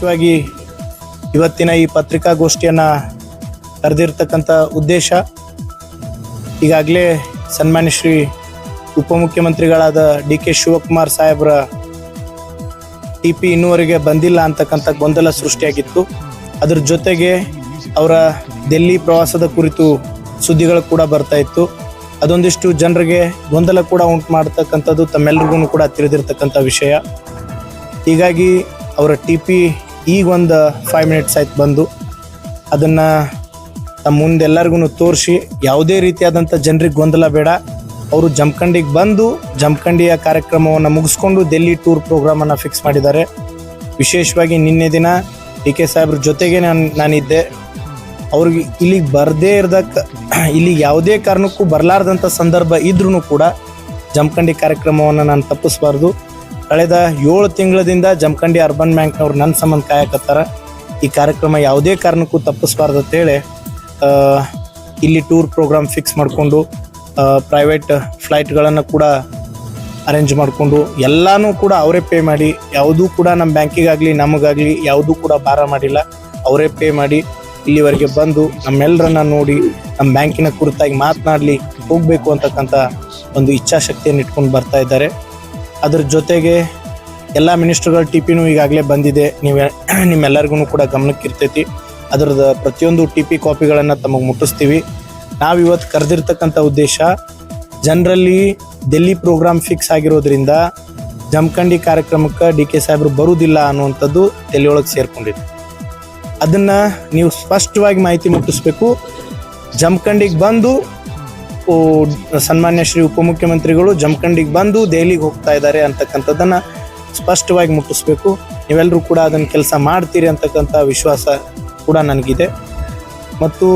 ವಿಶೇಷವಾಗಿ ಇವತ್ತಿನ ಈ ಪತ್ರಿಕಾಗೋಷ್ಠಿಯನ್ನು ಕರೆದಿರ್ತಕ್ಕಂಥ ಉದ್ದೇಶ, ಈಗಾಗಲೇ ಸನ್ಮಾನ್ಯ ಶ್ರೀ ಉಪಮುಖ್ಯಮಂತ್ರಿಗಳಾದ ಡಿ ಕೆ ಶಿವಕುಮಾರ್ ಸಾಹೇಬ್ರ ಟಿ ಪಿ ಇನ್ನುವರೆಗೆ ಬಂದಿಲ್ಲ ಅಂತಕ್ಕಂಥ ಗೊಂದಲ ಸೃಷ್ಟಿಯಾಗಿತ್ತು. ಅದ್ರ ಜೊತೆಗೆ ಅವರ ದೆಲ್ಲಿ ಪ್ರವಾಸದ ಕುರಿತು ಸುದ್ದಿಗಳು ಕೂಡ ಬರ್ತಾ ಇತ್ತು. ಅದೊಂದಿಷ್ಟು ಜನರಿಗೆ ಗೊಂದಲ ಕೂಡ ಉಂಟು ಮಾಡ್ತಕ್ಕಂಥದ್ದು ತಮ್ಮೆಲ್ಲರಿಗೂ ಕೂಡ ತಿಳಿದಿರ್ತಕ್ಕಂಥ ವಿಷಯ. ಹೀಗಾಗಿ ಅವರ ಟಿ ಪಿ ಈಗ ಒಂದು ಫೈವ್ ಮಿನಿಟ್ಸ್ ಆಯ್ತು ಬಂದು. ಅದನ್ನು ತಮ್ಮ ಮುಂದೆ ಎಲ್ಲರಿಗೂ ತೋರಿಸಿ, ಯಾವುದೇ ರೀತಿಯಾದಂಥ ಜನರಿಗೆ ಗೊಂದಲ ಬೇಡ. ಅವರು ಜಮಖಂಡಿಗೆ ಬಂದು, ಜಮಖಂಡಿಯ ಕಾರ್ಯಕ್ರಮವನ್ನು ಮುಗಿಸ್ಕೊಂಡು ಡೆಲ್ಲಿ ಟೂರ್ ಪ್ರೋಗ್ರಾಮನ್ನು ಫಿಕ್ಸ್ ಮಾಡಿದ್ದಾರೆ. ವಿಶೇಷವಾಗಿ ನಿನ್ನೆ ದಿನ ಡಿ ಕೆ ಸಾಹೇಬ್ರ ಜೊತೆಗೆ ನಾನು, ನಾನಿದ್ದೆ. ಅವ್ರಿಗೆ ಇಲ್ಲಿಗೆ ಬರದೇ ಇರ್ದಕ್ಕೆ ಇಲ್ಲಿಗೆ ಯಾವುದೇ ಕಾರಣಕ್ಕೂ ಬರಲಾರ್ದಂಥ ಸಂದರ್ಭ ಇದ್ರೂ ಕೂಡ ಜಮಖಂಡಿ ಕಾರ್ಯಕ್ರಮವನ್ನು ನಾನು ತಪ್ಪಿಸ್ಬಾರ್ದು. ಕಳೆದ ಏಳು ತಿಂಗಳದಿಂದ ಜಮಖಂಡಿ ಅರ್ಬನ್ ಬ್ಯಾಂಕ್ನವ್ರು ನನ್ನ ಸಂಬಂಧ ಕಾಯಕತ್ತಾರ. ಈ ಕಾರ್ಯಕ್ರಮ ಯಾವುದೇ ಕಾರಣಕ್ಕೂ ತಪ್ಪಿಸ್ಬಾರ್ದು ಅಂತೇಳಿ ಇಲ್ಲಿ ಟೂರ್ ಪ್ರೋಗ್ರಾಮ್ ಫಿಕ್ಸ್ ಮಾಡಿಕೊಂಡು ಪ್ರೈವೇಟ್ ಫ್ಲೈಟ್ಗಳನ್ನು ಕೂಡ ಅರೇಂಜ್ ಮಾಡಿಕೊಂಡು, ಎಲ್ಲನೂ ಕೂಡ ಅವರೇ ಪೇ ಮಾಡಿ, ಯಾವುದೂ ಕೂಡ ನಮ್ಮ ಬ್ಯಾಂಕಿಗಾಗಲಿ, ನಮಗಾಗಲಿ ಯಾವುದೂ ಕೂಡ ಭಾರ ಮಾಡಿಲ್ಲ. ಅವರೇ ಪೇ ಮಾಡಿ ಇಲ್ಲಿವರೆಗೆ ಬಂದು ನಮ್ಮೆಲ್ಲರನ್ನ ನೋಡಿ ನಮ್ಮ ಬ್ಯಾಂಕಿನ ಕುರಿತಾಗಿ ಮಾತನಾಡಲಿ ಹೋಗಬೇಕು ಅಂತಕ್ಕಂಥ ಒಂದು ಇಚ್ಛಾಶಕ್ತಿಯನ್ನು ಇಟ್ಕೊಂಡು ಬರ್ತಾ ಇದ್ದಾರೆ. ಅದ್ರ ಜೊತೆಗೆ ಎಲ್ಲ ಮಿನಿಸ್ಟ್ರುಗಳ ಟಿ ಪಿನೂ ಈಗಾಗಲೇ ಬಂದಿದೆ. ನೀವೇ ನಿಮ್ಮೆಲ್ಲರಿಗೂ ಕೂಡ ಗಮನಕ್ಕೆ ಇರ್ತೈತಿ ಅದರದ ಪ್ರತಿಯೊಂದು ಟಿ ಪಿ ಕಾಪಿಗಳನ್ನು ತಮಗೆ ಮುಟ್ಟಿಸ್ತೀವಿ. ನಾವು ಇವತ್ತು ಕರೆದಿರ್ತಕ್ಕಂಥ ಉದ್ದೇಶ, ಜನರಲ್ಲಿ ಡೆಲ್ಲಿ ಪ್ರೋಗ್ರಾಮ್ ಫಿಕ್ಸ್ ಆಗಿರೋದ್ರಿಂದ ಜಮಖಂಡಿ ಕಾರ್ಯಕ್ರಮಕ್ಕೆ ಡಿ ಕೆ ಸಾಹೇಬರು ಬರುವುದಿಲ್ಲ ಅನ್ನುವಂಥದ್ದು ತಲೆಯೊಳಗೆ ಸೇರ್ಕೊಂಡಿದೆ. ಅದನ್ನು ನೀವು ಸ್ಪಷ್ಟವಾಗಿ ಮಾಹಿತಿ ಮುಟ್ಟಿಸ್ಬೇಕು. ಜಮಖಂಡಿಗೆ ಬಂದು ಸನ್ಮಾನ್ಯ ಶ್ರೀ ಉಪಮುಖ್ಯಮಂತ್ರಿಗಳು ಜಮಖಂಡಿಗೆ ಬಂದು ದೆಹಲಿಗೆ ಹೋಗ್ತಾ ಇದ್ದಾರೆ ಅಂತಕ್ಕಂಥದ್ದನ್ನು ಸ್ಪಷ್ಟವಾಗಿ ಮುಟ್ಟಿಸ್ಬೇಕು. ನೀವೆಲ್ಲರೂ ಕೂಡ ಅದನ್ನು ಕೆಲಸ ಮಾಡ್ತೀರಿ ಅಂತಕ್ಕಂಥ ವಿಶ್ವಾಸ ಕೂಡ ನನಗಿದೆ. ಮತ್ತು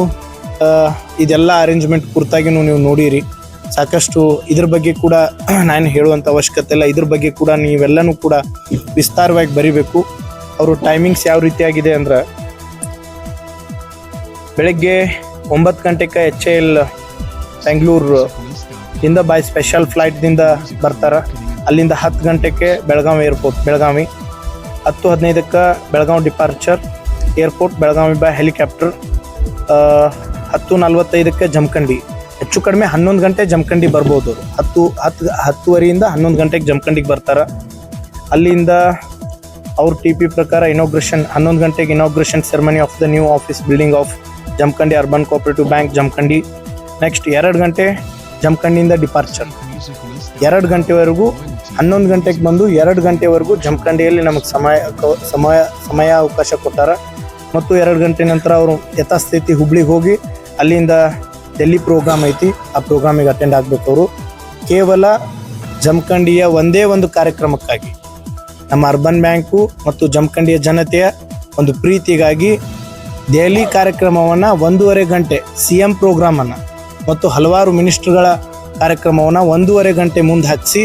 ಇದೆಲ್ಲ ಅರೇಂಜ್ಮೆಂಟ್ ಕುರಿತಾಗಿನೂ ನೀವು ನೋಡಿರಿ. ಸಾಕಷ್ಟು ಇದ್ರ ಬಗ್ಗೆ ಕೂಡ ನಾನು ಹೇಳುವಂಥ ಅವಶ್ಯಕತೆ ಇಲ್ಲ. ಇದ್ರ ಬಗ್ಗೆ ಕೂಡ ನೀವೆಲ್ಲನೂ ಕೂಡ ವಿಸ್ತಾರವಾಗಿ ಬರಿಬೇಕು. ಅವರು ಟೈಮಿಂಗ್ಸ್ ಯಾವ ರೀತಿಯಾಗಿದೆ ಅಂದ್ರೆ, ಬೆಳಗ್ಗೆ ಒಂಬತ್ತು ಗಂಟೆಗೆ ಎಚ್ ಎಲ್ ಬೆಂಗಳೂರು ಇಂದ ಬೈ ಸ್ಪೆಷಲ್ ಫ್ಲೈಟ್ದಿಂದ ಬರ್ತಾರೆ. ಅಲ್ಲಿಂದ ಹತ್ತು ಗಂಟೆಗೆ ಬೆಳಗಾವಿ ಏರ್ಪೋರ್ಟ್ ಬೆಳಗಾವಿ. ಹತ್ತು ಹದಿನೈದಕ್ಕೆ Belagavi departure airport Belagavi by helicopter ಹತ್ತು ನಲ್ವತ್ತೈದಕ್ಕೆ ಜಮಖಂಡಿ. ಹೆಚ್ಚು ಕಡಿಮೆ ಹನ್ನೊಂದು ಗಂಟೆ ಜಮಖಂಡಿ ಬರ್ಬೋದು. ಹತ್ತು ಹತ್ತು ಹತ್ತುವರೆಯಿಂದ ಹನ್ನೊಂದು ಗಂಟೆಗೆ ಜಮಖಂಡಿಗೆ ಬರ್ತಾರೆ. ಅಲ್ಲಿಂದ ಅವ್ರ ಟಿ ಪಿ ಪ್ರಕಾರ ಇನಾಗ್ರೇಷನ್ ಹನ್ನೊಂದು ಗಂಟೆಗೆ inauguration ceremony of the new office building of Jamkhandi urban cooperative bank Jamkhandi next ಎರಡು ಗಂಟೆ ಜಮಖಂಡಿಯಿಂದ ಡಿಪಾರ್ಚರ್ ಎರಡು ಗಂಟೆವರೆಗೂ, ಹನ್ನೊಂದು ಗಂಟೆಗೆ ಬಂದು ಎರಡು ಗಂಟೆವರೆಗೂ ಜಮಖಂಡಿಯಲ್ಲಿ ನಮಗೆ ಸಮಯ ಸಮಯ ಸಮಯ ಅವಕಾಶ ಕೊಟ್ಟಾರ. ಮತ್ತು ಎರಡು ಗಂಟೆ ನಂತರ ಅವರು ಯಥಾಸ್ಥಿತಿ ಹುಬ್ಳಿಗೆ ಹೋಗಿ ಅಲ್ಲಿಂದ ಡೆಲ್ಲಿ ಪ್ರೋಗ್ರಾಮ್ ಐತಿ. ಆ ಪ್ರೋಗ್ರಾಮಿಗೆ ಅಟೆಂಡ್ ಆಗಬೇಕು ಅವರು. ಕೇವಲ ಜಮಖಂಡಿಯ ಒಂದೇ ಒಂದು ಕಾರ್ಯಕ್ರಮಕ್ಕಾಗಿ. ನಮ್ಮ ಅರ್ಬನ್ ಬ್ಯಾಂಕು ಮತ್ತು ಜಮಖಂಡಿಯ ಜನತೆಯ ಒಂದು ಪ್ರೀತಿಗಾಗಿ ದೆಹಲಿ ಕಾರ್ಯಕ್ರಮವನ್ನು ಒಂದೂವರೆ ಗಂಟೆ ಸಿ ಎಂ ಪ್ರೋಗ್ರಾಮನ್ನು ಮತ್ತು ಹಲವಾರು ಮಿನಿಸ್ಟ್ರುಗಳ ಕಾರ್ಯಕ್ರಮವನ್ನು ಒಂದೂವರೆ ಗಂಟೆ ಮುಂದೆ ಹಾಕಿಸಿ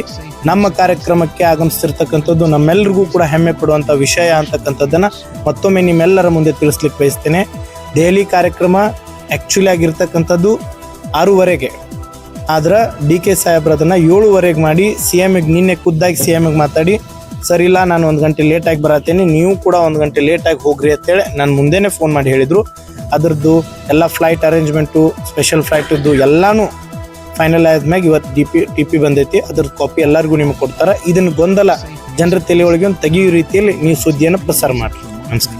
ನಮ್ಮ ಕಾರ್ಯಕ್ರಮಕ್ಕೆ ಆಗಮಿಸ್ತಿರ್ತಕ್ಕಂಥದ್ದು ನಮ್ಮೆಲ್ಲರಿಗೂ ಕೂಡ ಹೆಮ್ಮೆ ಪಡುವಂಥ ವಿಷಯ ಅಂತಕ್ಕಂಥದ್ದನ್ನು ಮತ್ತೊಮ್ಮೆ ನಿಮ್ಮೆಲ್ಲರ ಮುಂದೆ ತಿಳಿಸ್ಲಿಕ್ಕೆ ಬಯಸ್ತೇನೆ. ದೆಹಲಿ ಕಾರ್ಯಕ್ರಮ ಆ್ಯಕ್ಚುಲಿ ಆಗಿರ್ತಕ್ಕಂಥದ್ದು ಆರೂವರೆಗೆ. ಆದ್ರೆ ಡಿ ಕೆ ಸಾಹೇಬ್ರು ಅದನ್ನು ಏಳುವರೆಗೆ ಮಾಡಿ ಸಿ ಎಮ್ಗೆ ನಿನ್ನೆ ಖುದ್ದಾಗಿ ಸಿ ಎಮ್ಗೆ ಮಾತಾಡಿ, ಸರಿ ಇಲ್ಲ, ನಾನು ಒಂದು ಗಂಟೆ ಲೇಟಾಗಿ ಬರತ್ತೇನೆ, ನೀವು ಕೂಡ ಒಂದು ಗಂಟೆ ಲೇಟಾಗಿ ಹೋಗ್ರಿ ಅಂತೇಳಿ ನಾನು ಮುಂದೆನೇ ಫೋನ್ ಮಾಡಿ ಹೇಳಿದರು. ಅದರದ್ದು ಎಲ್ಲ ಫ್ಲೈಟ್ ಅರೇಂಜ್ಮೆಂಟು ಸ್ಪೆಷಲ್ ಫ್ಲೈಟದ್ದು ಎಲ್ಲನೂ ಫೈನಲ್ ಆದ್ಮ್ಯಾಗ ಇವತ್ತು ಡಿ ಪಿ ಟಿ ಪಿ ಬಂದೈತಿ. ಅದ್ರ ಕಾಪಿ ಎಲ್ಲರಿಗೂ ನಿಮಗೆ ಕೊಡ್ತಾರೆ. ಇದನ್ನ ಗೊಂದಲ ಜನರ ತಲೆಯೊಳಗೆ ಒಂದು ತೆಗೆಯೋ ರೀತಿಯಲ್ಲಿ ನೀವು ಸುದ್ದಿಯನ್ನು ಪ್ರಸಾರ ಮಾಡಿರಿ. ನಮಸ್ಕಾರ.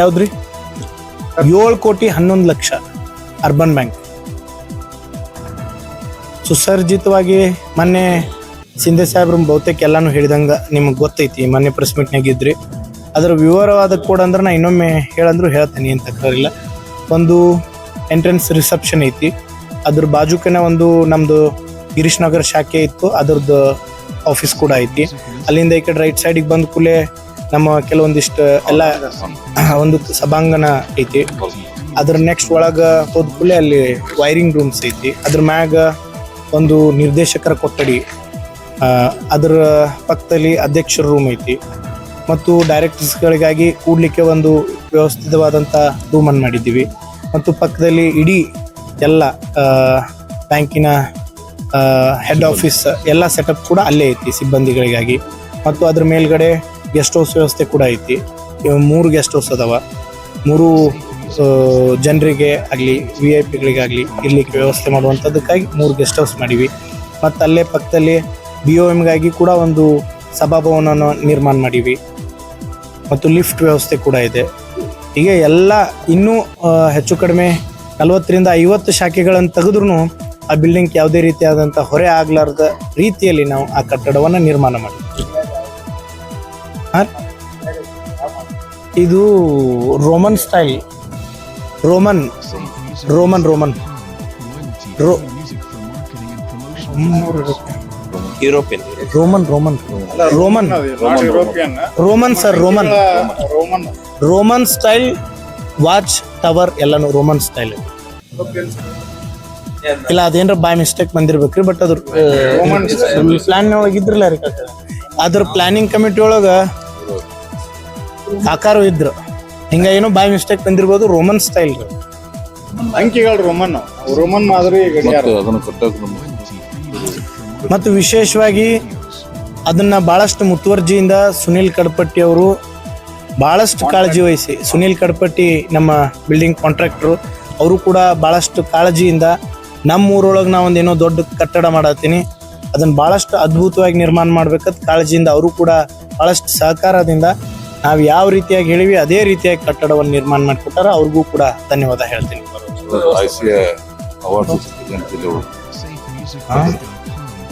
ಯಾವ್ದ್ರಿ? ಏಳು ಕೋಟಿ ಹನ್ನೊಂದು ಲಕ್ಷ ಅರ್ಬನ್ ಬ್ಯಾಂಕ್. ಸುಸರ್ಜಿತವಾಗಿ ಮೊನ್ನೆ ಸಿಂಧೆ ಸಾಹೇಬ್ರ ಬಹುತೇಕ ಎಲ್ಲಾನು ಹೇಳಿದಂಗ ನಿಮಗೆ ಗೊತ್ತೈತಿ, ಮೊನ್ನೆ ಪ್ರೆಸ್ ಮೀಟ್ನಾಗ ಇದ್ರಿ. ಅದರ ವಿವರವಾದ ಕೋಡ್ ಅಂದ್ರೆ ನಾ ಇನ್ನೊಮ್ಮೆ ಹೇಳಂದ್ರು ಹೇಳ್ತೀನಿ ಅಂತ ತಕ್ಕಾರಿಲ್ಲ ಒಂದು ಎಂಟ್ರೆನ್ಸ್ ರಿಸೆಪ್ಷನ್ ಐತಿ. ಅದ್ರ ಬಾಜುಕನೆ ಒಂದು ನಮ್ದು ಗಿರೀಶ್ ನಗರ್ ಶಾಖೆ ಇತ್ತು. ಅದ್ರದ್ದು ಆಫೀಸ್ ಕೂಡ ಐತಿ. ಅಲ್ಲಿಂದ ಈ ಕಡೆ ರೈಟ್ ಸೈಡಿಗೆ ಬಂದ ಕೂಡಲೇ ನಮ್ಮ ಕೆಲವೊಂದಿಷ್ಟು ಎಲ್ಲ ಒಂದು ಸಭಾಂಗಣ ಐತಿ. ಅದ್ರ ನೆಕ್ಸ್ಟ್ ಒಳಗೆ ಹೋದ ಕೂಡಲೇ ಅಲ್ಲಿ ವೈರಿಂಗ್ ರೂಮ್ಸ್ ಐತಿ. ಅದ್ರ ಮ್ಯಾಗ ಒಂದು ನಿರ್ದೇಶಕರ ಕೊಠಡಿ ಅದರ ಪಕ್ಕದಲ್ಲಿ ಅಧ್ಯಕ್ಷರ ರೂಮ್ ಐತಿ. ಮತ್ತು ಡೈರೆಕ್ಟರ್ಸ್ಗಳಿಗಾಗಿ ಕೂಡಲಿಕ್ಕೆ ಒಂದು ವ್ಯವಸ್ಥಿತವಾದಂಥ ರೂಮನ್ನು ಮಾಡಿದ್ದೀವಿ. ಮತ್ತು ಪಕ್ಕದಲ್ಲಿ ಇಡೀ ಎಲ್ಲ ಬ್ಯಾಂಕಿನ ಹೆಡ್ ಆಫೀಸ್ ಎಲ್ಲ ಸೆಟಪ್ ಕೂಡ ಅಲ್ಲೇ ಐತಿ ಸಿಬ್ಬಂದಿಗಳಿಗಾಗಿ. ಮತ್ತು ಅದ್ರ ಮೇಲ್ಗಡೆ ಗೆಸ್ಟ್ ಹೌಸ್ ವ್ಯವಸ್ಥೆ ಕೂಡ ಐತಿ. ಮೂರು ಗೆಸ್ಟ್ ಹೌಸ್ ಅದಾವ. ಮೂರು ಜನರಿಗೆ ಆಗಲಿ ವಿ ಐ ಪಿಗಳಿಗಾಗಲಿ ಇರ್ಲಿಕ್ಕೆ ವ್ಯವಸ್ಥೆ ಮಾಡುವಂಥದ್ದಕ್ಕಾಗಿ ಮೂರು ಗೆಸ್ಟ್ ಹೌಸ್ ಮಾಡೀವಿ. ಮತ್ತು ಅಲ್ಲೇ ಪಕ್ಕದಲ್ಲಿ ಬಿ ಓ ಎಮ್ಗಾಗಿ ಕೂಡ ಒಂದು ಸಭಾಭವನವನ್ನು ನಿರ್ಮಾಣ ಮಾಡೀವಿ. ಮತ್ತು ಲಿಫ್ಟ್ ವ್ಯವಸ್ಥೆ ಕೂಡ ಇದೆ. ಹೀಗೆ ಎಲ್ಲ ಇನ್ನೂ ಹೆಚ್ಚು ಕಡಿಮೆ ನಲವತ್ತರಿಂದ ಐವತ್ತು ಶಾಖೆಗಳನ್ನು ತೆಗೆದ್ರೂ ಆ ಬಿಲ್ಡಿಂಗ್ ಯಾವುದೇ ರೀತಿಯಾದಂಥ ಹೊರೆ ಆಗಲಾರದ ರೀತಿಯಲ್ಲಿ ನಾವು ಆ ಕಟ್ಟಡವನ್ನು ನಿರ್ಮಾಣ ಮಾಡಿದ್ವಿ. ಇದು Roman style Roman Roman Roman ro European Roman Roman Roman European Roman sir Roman Roman Roman style watch tower ಎಲ್ಲಾನು ರೋಮನ್ ಸ್ಟೈಲ್ ಇಲ್ಲ ಅದೇನ್ರ ಬೈ ಮಿಸ್ಟೇಕ್ ಬಂದಿರ್ಬೇಕ್ರಿ ಬಟ್ ಅದ್ರ ಪ್ಲಾನ್ ಒಳಗೆ ಇದ್ರಲ್ಲ ರೀ ಅದ್ರ ಪ್ಲಾನಿಂಗ್ ಕಮಿಟಿ ಒಳಗ ಆಕಾರ ಇದ್ರು. ಹಿಂಗ ಏನು ಬೈ ಮಿಸ್ಟೇಕ್ ಬಂದಿರ್ಬೋದು ರೋಮನ್ ಸ್ಟೈಲ್ ರೀ. ಅಂಕಿಗಳು ರೋಮನ್ ರೋಮನ್ ಮಾದರಿ ಅದನ್ನು ಮತ್ತು ವಿಶೇಷವಾಗಿ ಅದನ್ನು ಭಾಳಷ್ಟು ಮುತುವರ್ಜಿಯಿಂದ ಸುನಿಲ್ ಕಡಪಟ್ಟಿ ಅವರು ಭಾಳಷ್ಟು ಕಾಳಜಿ ವಹಿಸಿ ಸುನಿಲ್ ಕಡಪಟ್ಟಿ ನಮ್ಮ ಬಿಲ್ಡಿಂಗ್ ಕಾಂಟ್ರಾಕ್ಟ್ರು ಅವರು ಕೂಡ ಭಾಳಷ್ಟು ಕಾಳಜಿಯಿಂದ ನಮ್ಮ ಊರೊಳಗೆ ನಾವೊಂದು ಒಂದೇನೋ ದೊಡ್ಡ ಕಟ್ಟಡ ಮಾಡತ್ತೀನಿ. ಅದನ್ನು ಭಾಳಷ್ಟು ಅದ್ಭುತವಾಗಿ ನಿರ್ಮಾಣ ಮಾಡ್ಬೇಕಂತ ಕಾಳಜಿಯಿಂದ ಅವರು ಕೂಡ ಭಾಳಷ್ಟು ಸಹಕಾರದಿಂದ ನಾವು ಯಾವ ರೀತಿಯಾಗಿ ಹೇಳಿವಿ ಅದೇ ರೀತಿಯಾಗಿ ಕಟ್ಟಡವನ್ನು ನಿರ್ಮಾಣ ಮಾಡಿಕೊಟ್ಟಾರ. ಅವ್ರಿಗೂ ಕೂಡ ಧನ್ಯವಾದ ಹೇಳ್ತೀನಿ.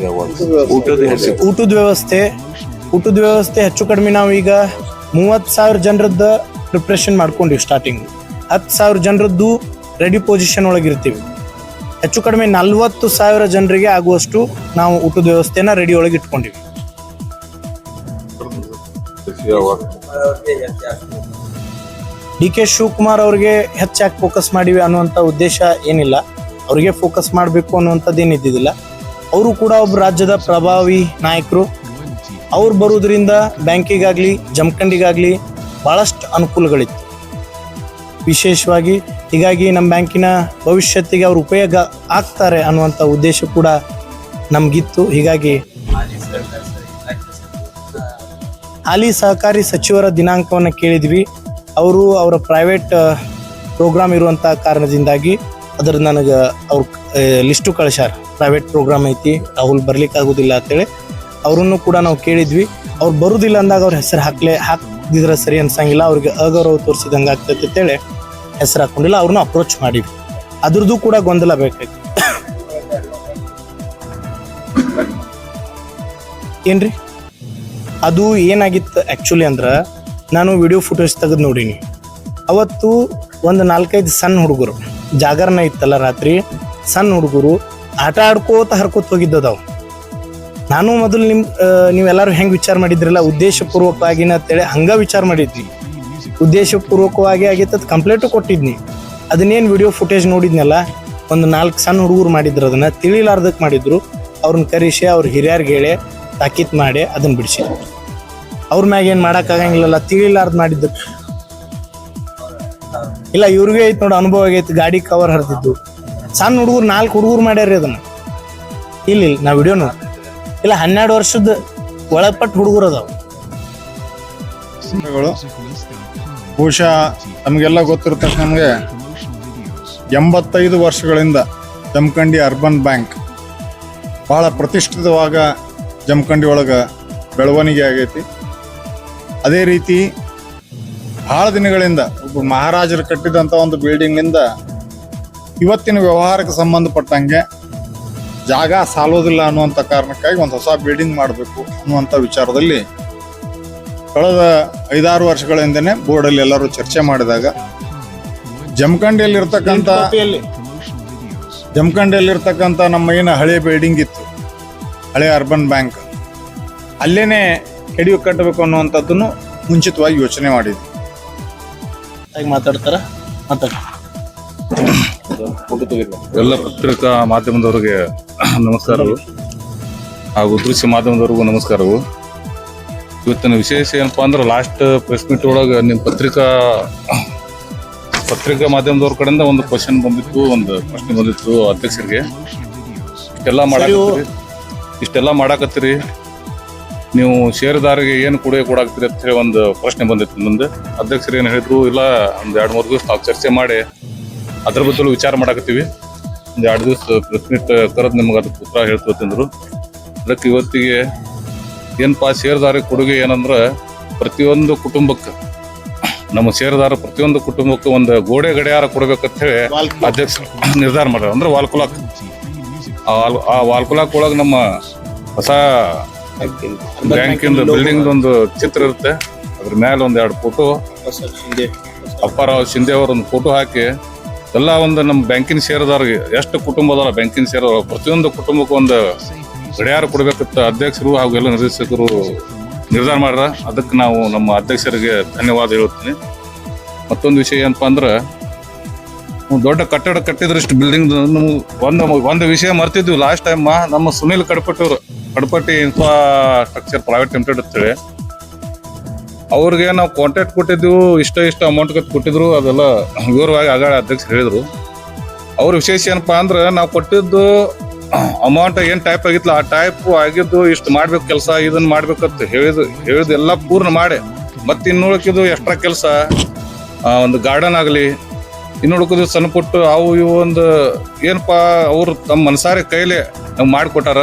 ಊಟದ ಊಟದ ವ್ಯವಸ್ಥೆ. ಊಟದ ವ್ಯವಸ್ಥೆ ಹೆಚ್ಚು ಕಡಿಮೆ ನಾವು ಈಗ ಮೂವತ್ತು ಸಾವಿರ ಜನರದ್ದು ಪ್ರಿಪ್ರೇಷನ್ ಮಾಡ್ಕೊಂಡಿವಿ ಸ್ಟಾರ್ಟಿಂಗ್ ಹತ್ತು ಸಾವಿರ ಜನರದ್ದು ರೆಡಿ ಪೊಸಿಷನ್ ಒಳಗಿರ್ತೀವಿ. ಹೆಚ್ಚು ಕಡಿಮೆ ನಲ್ವತ್ತು ಸಾವಿರ ಜನರಿಗೆ ಆಗುವಷ್ಟು ನಾವು ಊಟದ ವ್ಯವಸ್ಥೆನ ರೆಡಿ ಒಳಗೆ ಇಟ್ಕೊಂಡಿವಿ. ಡಿ ಕೆ ಶಿವಕುಮಾರ್ ಅವ್ರಿಗೆ ಹೆಚ್ಚಾಗಿ ಫೋಕಸ್ ಮಾಡಿವಿ ಅನ್ನುವಂಥ ಉದ್ದೇಶ ಏನಿಲ್ಲ. ಅವ್ರಿಗೆ ಫೋಕಸ್ ಮಾಡಬೇಕು ಅನ್ನುವಂಥದ್ದು ಏನು ಇದ್ದಿದ್ದಿಲ್ಲ ಅವರು ಕೂಡ ಒಬ್ಬ ರಾಜ್ಯದ ಪ್ರಭಾವಿ ನಾಯಕರು. ಅವ್ರು ಬರೋದ್ರಿಂದ ಬ್ಯಾಂಕಿಗಾಗಲಿ, ಜಮಖಂಡಿಗಾಗಲಿ ಭಾಳಷ್ಟು ಅನುಕೂಲಗಳಿತ್ತು. ವಿಶೇಷವಾಗಿ ಹೀಗಾಗಿ ನಮ್ಮ ಬ್ಯಾಂಕಿನ ಭವಿಷ್ಯತ್ತಿಗೆ ಅವ್ರು ಉಪಯೋಗ ಆಗ್ತಾರೆ ಅನ್ನುವಂಥ ಉದ್ದೇಶ ಕೂಡ ನಮಗಿತ್ತು. ಹೀಗಾಗಿ ಹಾಲಿ ಸಹಕಾರಿ ಸಚಿವರ ದಿನಾಂಕವನ್ನು ಕೇಳಿದ್ವಿ. ಅವರು ಅವರ ಪ್ರೈವೇಟ್ ಪ್ರೋಗ್ರಾಮ್ ಇರುವಂಥ ಕಾರಣದಿಂದಾಗಿ ಅದ್ರ ನನಗೆ ಅವ್ರ ಲಿಸ್ಟು ಕಳಿಸ್ಯಾರ. ಪ್ರೈವೇಟ್ ಪ್ರೋಗ್ರಾಮ್ ಐತಿ ರಾಹುಲ್ ಬರ್ಲಿಕ್ಕೆ ಆಗೋದಿಲ್ಲ ಅಂತೇಳಿ ಅವ್ರನ್ನು ಕೂಡ ನಾವು ಕೇಳಿದ್ವಿ. ಅವ್ರು ಬರುದಿಲ್ಲ ಅಂದಾಗ ಅವ್ರ ಹೆಸರು ಹಾಕ್ಲೆ ಹಾಕಿದ್ರೆ ಸರಿ ಅನ್ಸಂಗಿಲ್ಲ, ಅವ್ರಿಗೆ ಅಗೌರವ ತೋರಿಸಿದಂಗೆ ಆಗ್ತೈತೆ ಅಂತೇಳಿ ಹೆಸರು ಹಾಕೊಂಡಿಲ್ಲ, ಅವ್ರನ್ನ ಅಪ್ರೋಚ್ ಮಾಡಿದ್ವಿ. ಅದ್ರದ್ದು ಕೂಡ ಗೊಂದಲ ಬೇಕಾಯ್ತು. ಏನ್ರಿ? ಅದು ಏನಾಗಿತ್ತು ಆ್ಯಕ್ಚುಲಿ ಅಂದ್ರೆ ನಾನು ವಿಡಿಯೋ ಫುಟೇಜ್ ತೆಗೆದು ನೋಡೀನಿ. ಅವತ್ತು ಒಂದು ನಾಲ್ಕೈದು ಸಣ್ಣ ಹುಡುಗರು ಜಾಗರಣ ಇತ್ತಲ್ಲ ರಾತ್ರಿ ಸಣ್ಣ ಹುಡುಗರು ಆಟ ಆಡ್ಕೋತ ಹರ್ಕೋತ ಹೋಗಿದ್ದದಾವು ನಾನು ಮೊದಲು ನಿಮ್ ನೀವೆಲ್ಲರೂ ಹೆಂಗೆ ವಿಚಾರ ಮಾಡಿದ್ರಲ್ಲ ಉದ್ದೇಶಪೂರ್ವಕವಾಗಿನ ಅಂತೇಳಿ ಹಂಗೆ ವಿಚಾರ ಮಾಡಿದ್ವಿ. ಉದ್ದೇಶಪೂರ್ವಕವಾಗಿ ಆಗಿತ್ತು ಕಂಪ್ಲೇಂಟು ಕೊಟ್ಟಿದ್ನಿ. ಅದನ್ನೇನು ವಿಡಿಯೋ ಫುಟೇಜ್ ನೋಡಿದ್ನಲ್ಲ, ಒಂದು ನಾಲ್ಕು ಸಣ್ಣ ಹುಡುಗರು ಮಾಡಿದ್ರು ಅದನ್ನ ತಿಳಿಲಾರ್ದಕ್ಕೆ ಮಾಡಿದ್ರು. ಅವ್ರನ್ನ ಕರೆಸಿ ಅವ್ರ ಹಿರಿಯರ್ಗೆ ಹೇಳಿ, ತಾಕೀತ್ ಮಾಡಿ ಅದನ್ನ ಬಿಡಿಸಿ. ಅವ್ರ ಮ್ಯಾಗ ಏನು ಮಾಡೋಕ್ಕಾಗಂಗಿಲ್ಲಲ್ಲ ತಿಳಿಲಾರ್ದು ಮಾಡಿದ್ದಕ್ಕೆ ಇಲ್ಲ, ಇವ್ರಿಗೆ ಐತೆ ನೋಡಿ, ಅನುಭವ ಆಗೈತೆ, ಗಾಡಿ ಕವರ್ ಹರಿದಿದ್ದು. ಸಣ್ಣ ಹುಡುಗರು, ನಾಲ್ಕು ಹುಡುಗರು ಮಾಡ್ಯಾರ್ರಿ ಅದನ್ನ. ಇಲ್ಲಿ ಇಲ್ಲ ನಾ ವಿಡಿಯೋ ಇಲ್ಲ, ಹನ್ನೆರಡು ವರ್ಷದ ಒಳಪಟ್ಟು ಹುಡುಗರು ಅದಾವ. ಬಹುಶಃ ನಮಗೆಲ್ಲ ಗೊತ್ತಿರತಕ್ಕ ನಮಗೆ ಎಂಬತ್ತೈದು ವರ್ಷಗಳಿಂದ ಜಮಖಂಡಿ ಅರ್ಬನ್ ಬ್ಯಾಂಕ್ ಬಹಳ ಪ್ರತಿಷ್ಠಿತವಾಗ ಜಮಖಂಡಿ ಒಳಗೆ ಬೆಳವಣಿಗೆ ಆಗೈತಿ. ಅದೇ ರೀತಿ ಭಾಳ ದಿನಗಳಿಂದ ಒಬ್ಬ ಮಹಾರಾಜರು ಕಟ್ಟಿದಂಥ ಒಂದು ಬಿಲ್ಡಿಂಗ್ನಿಂದ ಇವತ್ತಿನ ವ್ಯವಹಾರಕ್ಕೆ ಸಂಬಂಧಪಟ್ಟಂಗೆ ಜಾಗ ಸಾಲೋದಿಲ್ಲ ಅನ್ನುವಂಥ ಕಾರಣಕ್ಕಾಗಿ ಒಂದು ಹೊಸ ಬಿಲ್ಡಿಂಗ್ ಮಾಡಬೇಕು ಅನ್ನುವಂಥ ವಿಚಾರದಲ್ಲಿ ಕಳೆದ ಐದಾರು ವರ್ಷಗಳ ಹಿಂದೆನೆ ಬೋರ್ಡಲ್ಲಿ ಎಲ್ಲರೂ ಚರ್ಚೆ ಮಾಡಿದಾಗ ಜಮಖಂಡಿಯಲ್ಲಿರ್ತಕ್ಕಂಥ ಜಮಖಂಡಿಯಲ್ಲಿರ್ತಕ್ಕಂಥ ನಮ್ಮ ಏನು ಹಳೆ ಬಿಲ್ಡಿಂಗ್ ಇತ್ತು ಹಳೆ ಅರ್ಬನ್ ಬ್ಯಾಂಕ್ ಅಲ್ಲೇನೆ ಕೆಡಿಯು ಕಟ್ಟಬೇಕು ಅನ್ನುವಂಥದ್ದನ್ನು ಮುಂಚಿತವಾಗಿ ಯೋಚನೆ ಮಾಡಿದ್ವಿ. ಮಾತಾಡ್ತಾರ? ಮಾತಾಡ. ಎಲ್ಲ ಪತ್ರಿಕಾ ಮಾಧ್ಯಮದವರಿಗೆ ನಮಸ್ಕಾರಗಳು. ಹಾಗೂ ದೃಶ್ಯ ಮಾಧ್ಯಮದವರಿಗೂ ನಮಸ್ಕಾರಗಳು. ಇವತ್ತಿನ ವಿಶೇಷ ಏನಪ್ಪಾ ಅಂದ್ರೆ ಲಾಸ್ಟ್ ಪ್ರೆಸ್ ಮೀಟ್ ಒಳಗೆ ನಿಮ್ಮ ಪತ್ರಿಕಾ ಪತ್ರಿಕಾ ಮಾಧ್ಯಮದವ್ರ ಕಡೆಯಿಂದ ಒಂದು ಕ್ವಶನ್ ಬಂದಿತ್ತು, ಒಂದು ಪ್ರಶ್ನೆ ಬಂದಿತ್ತು ಅಧ್ಯಕ್ಷರಿಗೆ. ಇಷ್ಟೆಲ್ಲ ಮಾಡಾಕತ್ತೀರಿ? ಇಷ್ಟೆಲ್ಲ ಮಾಡಾಕತ್ತೀರಿ? ನೀವು ಷೇರುದಾರಿಗೆ ಏನು ಕೊಡುಗೆ ಕೊಡಾಕ್ತೀರಿ ಅಂತ ಹೇಳಿ ಒಂದು ಪ್ರಶ್ನೆ ಬಂದಿತ್ತು ಮುಂದೆ ಅಧ್ಯಕ್ಷರು ಏನು ಹೇಳಿದ್ರು? ಇಲ್ಲ, ಒಂದು ಎರಡು ಮೂರು ದಿವಸ ನಾವು ಚರ್ಚೆ ಮಾಡಿ ಅದ್ರ ಬದಲು ವಿಚಾರ ಮಾಡಾಕತ್ತೀವಿ. ಒಂದು ಎರಡು ದಿವಸ ಪ್ರತಿನಿತ್ಯ ಮೀಟ್ ಕರೆದು ನಿಮ್ಗೆ ಅದಕ್ಕೆ ಉತ್ತರ ಹೇಳ್ತೀವಿ ಅಂತಂದ್ರು. ಅದಕ್ಕೆ ಇವತ್ತಿಗೆ ಏನಪ್ಪ ಷೇರುದಾರರಿಗೆ ಕೊಡುಗೆ ಏನಂದ್ರೆ ಪ್ರತಿಯೊಂದು ಕುಟುಂಬಕ್ಕೆ ನಮ್ಮ ಷೇರುದಾರ ಪ್ರತಿಯೊಂದು ಕುಟುಂಬಕ್ಕೆ ಒಂದು ಗೋಡೆ ಗಡಿಯಾರ ಕೊಡ್ಬೇಕಂತ ಹೇಳಿ ಅಧ್ಯಕ್ಷ ನಿರ್ಧಾರ ಮಾಡ್ಯಾರ. ಅಂದ್ರೆ ವಾಲ್ಕುಲಾಕ್ ಆ ವಾಲ್- ಆ ವಾಲ್ಕುಲಾಕ್ ಒಳಗೆ ನಮ್ಮ ಹೊಸ ಬ್ಯಾಂಕಿಂದ ಬಿಲ್ಡಿಂಗ್ ಒಂದು ಚಿತ್ರ ಇರುತ್ತೆ. ಅದ್ರ ಮೇಲೆ ಒಂದ್ ಎರಡು ಫೋಟೋ ಅಪ್ಪಾರಾವ್ ಶಿಂದೆ. ಅವರೊಂದು ಫೋಟೋ ಹಾಕಿ ಎಲ್ಲ ಒಂದು ನಮ್ಮ ಬ್ಯಾಂಕಿನ ಷೇರುದಾರರಿಗೆ ಎಷ್ಟು ಕುಟುಂಬ ಅದಾರ ಬ್ಯಾಂಕಿನ ಷೇರು ಪ್ರತಿಯೊಂದು ಕುಟುಂಬಕ್ಕೂ ಒಂದು ಗಡಿಯಾರ ಕೊಡಬೇಕಂತ ಅಧ್ಯಕ್ಷರು ಹಾಗೂ ಎಲ್ಲ ನಿರ್ದೇಶಕರು ನಿರ್ಧಾರ ಮಾಡ್ಯಾರ. ಅದಕ್ಕೆ ನಾವು ನಮ್ಮ ಅಧ್ಯಕ್ಷರಿಗೆ ಧನ್ಯವಾದ ಹೇಳ್ತೀನಿ ಮತ್ತೊಂದು ವಿಷಯ ಏನಪ್ಪ ಅಂದ್ರೆ ದೊಡ್ಡ ಕಟ್ಟಡ ಕಟ್ಟಿದ್ರೆ ಇಷ್ಟು ಬಿಲ್ಡಿಂಗ್ ಒಂದು ಒಂದು ವಿಷಯ ಮರ್ತಿದ್ವಿ. ಲಾಸ್ಟ್ ಟೈಮ್ ನಮ್ಮ ಸುನಿಲ್ ಕಡಪಟ್ಟಿ ಅವರು ಕಡಪಟ್ಟಿ ಇನ್ಫ್ರಾಸ್ಟ್ರಕ್ಚರ್ ಪ್ರೈವೇಟ್ ಲಿಮಿಟೆಡ್ ಅಂತೇಳಿ. ಅವ್ರಿಗೆ ನಾವು ಕಾಂಟ್ಯಾಕ್ಟ್ ಕೊಟ್ಟಿದ್ದೆವು ಇಷ್ಟ ಇಷ್ಟ ಅಮೌಂಟ್ ಕೊಟ್ಟಿದ್ರು, ಅದೆಲ್ಲ ವಿವರವಾಗಿ ಆಗ ಅಧ್ಯಕ್ಷರು ಹೇಳಿದರು. ಅವ್ರ ವಿಶೇಷ ಏನಪ್ಪಾ ಅಂದ್ರೆ ನಾವು ಕೊಟ್ಟಿದ್ದು ಅಮೌಂಟ್ ಏನು ಟೈಪ್ ಆಗಿತ್ತಲ್ಲ, ಆ ಟೈಪ್ ಆಗಿದ್ದು ಇಷ್ಟು ಮಾಡ್ಬೇಕು ಕೆಲಸ ಇದನ್ನ ಮಾಡ್ಬೇಕಂತ ಹೇಳಿದ್ ಹೇಳಿದ್ ಎಲ್ಲ ಪೂರ್ಣ ಮಾಡಿ. ಮತ್ತೆ ಇನ್ನು ಎಕ್ಸ್ಟ್ರಾ ಕೆಲಸ ಒಂದು ಗಾರ್ಡನ್ ಆಗಲಿ ಇನ್ನು ಸಣ್ಣ ಪುಟ್ಟು ಅವು ಇವು ಒಂದು ಏನಪ್ಪಾ ಅವ್ರು ತಮ್ಮ ಮನಸಾರೆ ಕೈಲಿ ನಮ್ಗೆ ಮಾಡಿಕೊಟ್ಟಾರ.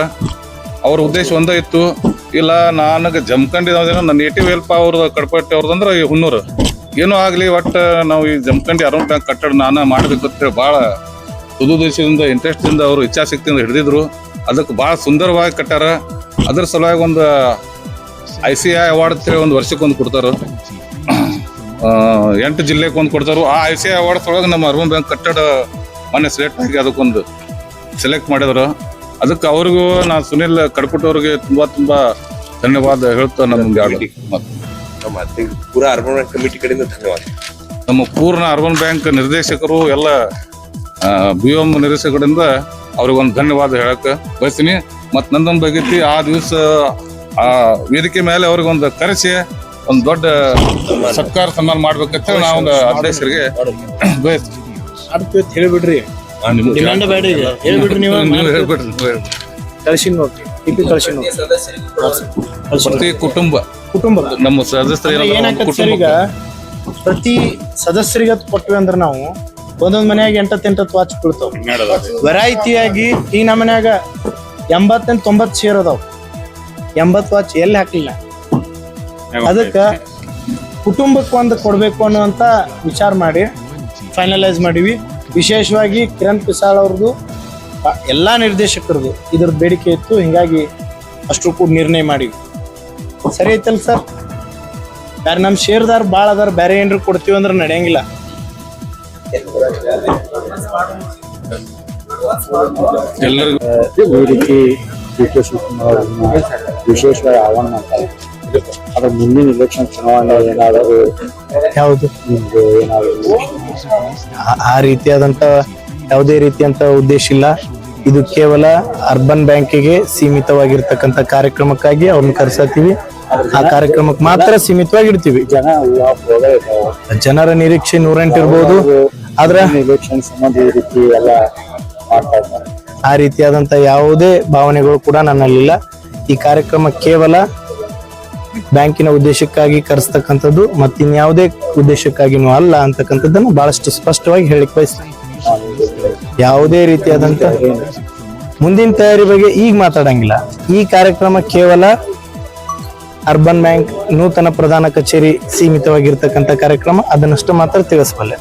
ಅವ್ರ ಉದ್ದೇಶ ಒಂದೇ ಇತ್ತು. ಇಲ್ಲ, ನನಗೆ ಜಮ್ಕಂಡಿದ್ದೇನೋ ನನ್ನ ನೇಟಿವ್ ಹೆಲ್ಪ್ ಅವ್ರದ್ದು ಕಡ್ಪಟ್ಟಿ ಅವ್ರದಂದ್ರೆ ಈ ಹುನ್ನೂರು ಏನೂ ಆಗಲಿ, ಒಟ್ಟು ನಾವು ಈ ಜಮ್ಕಂಡಿ ಅರೌಂಡ್ ಬ್ಯಾಂಕ್ ಕಟ್ಟಡ ನಾನು ಮಾಡ್ಬೇಕಂತೇಳಿ ಭಾಳ ದುದುದೇಶದಿಂದ ಇಂಟ್ರೆಸ್ಟಿಂದ ಅವರು ಇಚ್ಛಾಶಕ್ತಿಯಿಂದ ಹಿಡಿದಿದ್ರು. ಅದಕ್ಕೆ ಭಾಳ ಸುಂದರವಾಗಿ ಕಟ್ಟಾರ ಅದ್ರ ಸಲುವಾಗಿ ಒಂದು ಐ ಸಿ ಐ ಅವಾರ್ಡ್ ಅಂತೇಳಿ ಒಂದು ವರ್ಷಕ್ಕೆ ಒಂದು ಕೊಡ್ತಾರ. ಎಂಟು ಜಿಲ್ಲೆಗೆ ಒಂದು ಕೊಡ್ತಾರೆ. ಆ ಐ ಸಿ ಐ ಅವಾರ್ಡ್ಸ್ ಒಳಗೆ ನಮ್ಮ ಅರ್ಬನ್ ಬ್ಯಾಂಕ್ ಕಟ್ಟಡ ಮೊನ್ನೆ ಸೆಲೆಕ್ಟ್ ಆಗಿ ಅದಕ್ಕೊಂದು ಸೆಲೆಕ್ಟ್ ಮಾಡಿದ್ರು. ಅದಕ್ಕೆ ಅವ್ರಿಗೂ ನಾ ಸುನಿಲ್ ಕಡ್ಕೊಟ್ಟವ್ರಿಗೆ ತುಂಬಾ ತುಂಬಾ ಧನ್ಯವಾದ ಹೇಳ್ತಾ ನಮ್ಗೆ ನಮ್ಮ ಪೂರಾ ಅರ್ಬನ್ ಕಮಿಟಿ ಕಡೆಯಿಂದ ಧನ್ಯವಾದ. ನಮ್ಮ ಪೂರ್ಣ ಅರ್ಬನ್ ಬ್ಯಾಂಕ್ ನಿರ್ದೇಶಕರು ಎಲ್ಲ ಬಿ ಎಂ ನಿರ್ದೇಶಕರಿಂದ ಅವ್ರಿಗೊಂದು ಧನ್ಯವಾದ ಹೇಳಕ್ ಬಯಸ್ತೀನಿ. ಮತ್ ನಂದೊಂದು ಬಗೈತಿ ಆ ದಿವಸ ಆ ವೇದಿಕೆ ಮೇಲೆ ಅವ್ರಿಗೊಂದು ಕರೆಸಿ ಒಂದು ದೊಡ್ಡ ಸತ್ಕಾರ ಸನ್ಮಾನ ಮಾಡ್ಬೇಕಂತ ನಾವು ಒಂದು ಅಧ್ಯಕ್ಷರಿಗೆ ಬಯಸ್ತೀವಿ ಹೇಳಿಬಿಡ್ರಿ. ಡಿಮ್ಯಾಂಡ್ ಬೇಡ ಈಗ ಹೇಳ್ಬಿಡ್ರಿ ನೀವು. ನೀವು ಹೇಳ್ಬಿಡ್ರಿ ನೀವು ಹೇಳ್ಬಿಡ್ರಿ. ಕಳ್ಸಿ ನೋಡ್ರಿ. ಟಿಪಿ ಕಳ್ಸಿ ನೋಡ್ರಿ. ಕಳ್ಸಿ ಪ್ರತಿ ಕುಟುಂಬ. ಕುಟುಂಬ. ನಮ್ಮ ಸದಸ್ಯರು ಒಂದು ಸರ್ ಕುಟುಂಬ. ಈಗ? ಪ್ರತಿ ಸದಸ್ಯರಿಗೆ ಅದ್ ಕೊಟ್ವಿ ಅಂದ್ರೆ ನಾವು ಒಂದೊಂದ್ ಮನ್ಯಾಗ ಎಂಟತ್ ಎಂಟತ್ ವಾಚ್ ಬೀಳ್ತಾವ. ವೆರೈಟಿಯಾಗಿ ಈ ನಮ್ಮ ಮನ್ಯಾಗ ಎಂಬತ್ತೆಂಟ್ ತೊಂಬತ್ ಸೇರ್ ಅದಾವ. ಎಂಬತ್ ವಾಚ್ ಎಲ್ಲಿ ಹಾಕ್ಲಿಲ್ಲ. ಅದಕ್ಕ ಕುಟುಂಬಕ್ಕೆ ಒಂದು ಕೊಡ್ಬೇಕು ಅನ್ನುವಂತ ವಿಚಾರ ಮಾಡಿ ಫೈನಲೈಸ್ ಮಾಡಿವಿ. ವಿಶೇಷವಾಗಿ ಕಿರಣ್ ಪಿಸಾಳ್ ಅವ್ರದ್ದು ಎಲ್ಲ ಎಲ್ಲಾ ನಿರ್ದೇಶಕರದು ಇದ್ರ ಬೇಡಿಕೆ ಇತ್ತು. ಹಿಂಗಾಗಿ ಅಷ್ಟು ಕೂಡ ನಿರ್ಣಯ ಮಾಡಿವಿ. ಸರಿ ಐತಲ್ ಸರ್? ಬೇರೆ ನಮ್ಮ ಶೇರ್ದಾರ್ ಭಾಳ ಅದಾರ ಬೇರೆ ಏನ್ರು ಕೊಡ್ತೀವಿ ಅಂದ್ರೆ ನಡೆಯಂಗಿಲ್ಲ. ಎಲ್ಲರಿಗೂ ವೇದಿಕೆ ಡಿ ಕೆ ಶಿವಕುಮಾರ್ ವಿಶೇಷವಾಗಿ ಆಹ್ವಾನ ಮಾಡ್ತಾರೆ. ಅದ್ರ ಮುಂದಿನ ಇಲೆಕ್ಷನ್ ಚುನಾವಣೆ ಏನಾದರೂ ಯಾವುದು? ನಿಮ್ಗೆ ಏನಾದರೂ ಆ- ರೀತಿಯಾದಂತ ಯಾವುದೇ ರೀತಿಯಂತ ಉದ್ದೇಶ ಇಲ್ಲ. ಇದು ಕೇವಲ ಅರ್ಬನ್ ಬ್ಯಾಂಕಿಗೆ ಸೀಮಿತವಾಗಿರ್ತಕ್ಕಂಥ ಕಾರ್ಯಕ್ರಮಕ್ಕಾಗಿ ಅವ್ರನ್ನ ಕರ್ಸತ್ತೀವಿ ಆ ಕಾರ್ಯಕ್ರಮಕ್ಕೆ ಮಾತ್ರ ಸೀಮಿತವಾಗಿ ಇಡ್ತೀವಿ ಜನ ಜನರ ನಿರೀಕ್ಷೆ ನೂರೆಂಟು ಇರ್ಬೋದು. ಆದ್ರೆ ಇಲೆಕ್ಷನ್ ಸಂಬಂಧ ಈ ರೀತಿ ಎಲ್ಲ ಮಾಡ್ತಾ ಇದ್ದಾರೆ. ಆ ರೀತಿಯಾದಂತ ಯಾವುದೇ ಭಾವನೆಗಳು ಕೂಡ ನನ್ನಲ್ಲಿಲ್ಲ. ಈ ಕಾರ್ಯಕ್ರಮ ಕೇವಲ ಬ್ಯಾಂಕಿನ ಉದ್ದೇಶಕ್ಕಾಗಿ ಕರೆಸ್ತಕ್ಕಂಥದ್ದು ಮತ್ತಿನ್ಯಾವುದೇ ಉದ್ದೇಶಕ್ಕಾಗಿನೂ ಅಲ್ಲ ಅಂತಕ್ಕಂಥದ್ದನ್ನು ಬಹಳಷ್ಟು ಸ್ಪಷ್ಟವಾಗಿ ಹೇಳಿಕ್ ಬಯಸ್ತೀನಿ. ಯಾವುದೇ ರೀತಿಯಾದಂತ ಮುಂದಿನ ತಯಾರಿ ಬಗ್ಗೆ ಈಗ ಮಾತಾಡಂಗಿಲ್ಲ. ಈ ಕಾರ್ಯಕ್ರಮ ಕೇವಲ ಅರ್ಬನ್ ಬ್ಯಾಂಕ್ ನೂತನ ಪ್ರಧಾನ ಕಚೇರಿ ಸೀಮಿತವಾಗಿರ್ತಕ್ಕಂಥ ಕಾರ್ಯಕ್ರಮ, ಅದನ್ನಷ್ಟು ಮಾತ್ರ ತಿಳಿಸಬಲ್ಲೆ.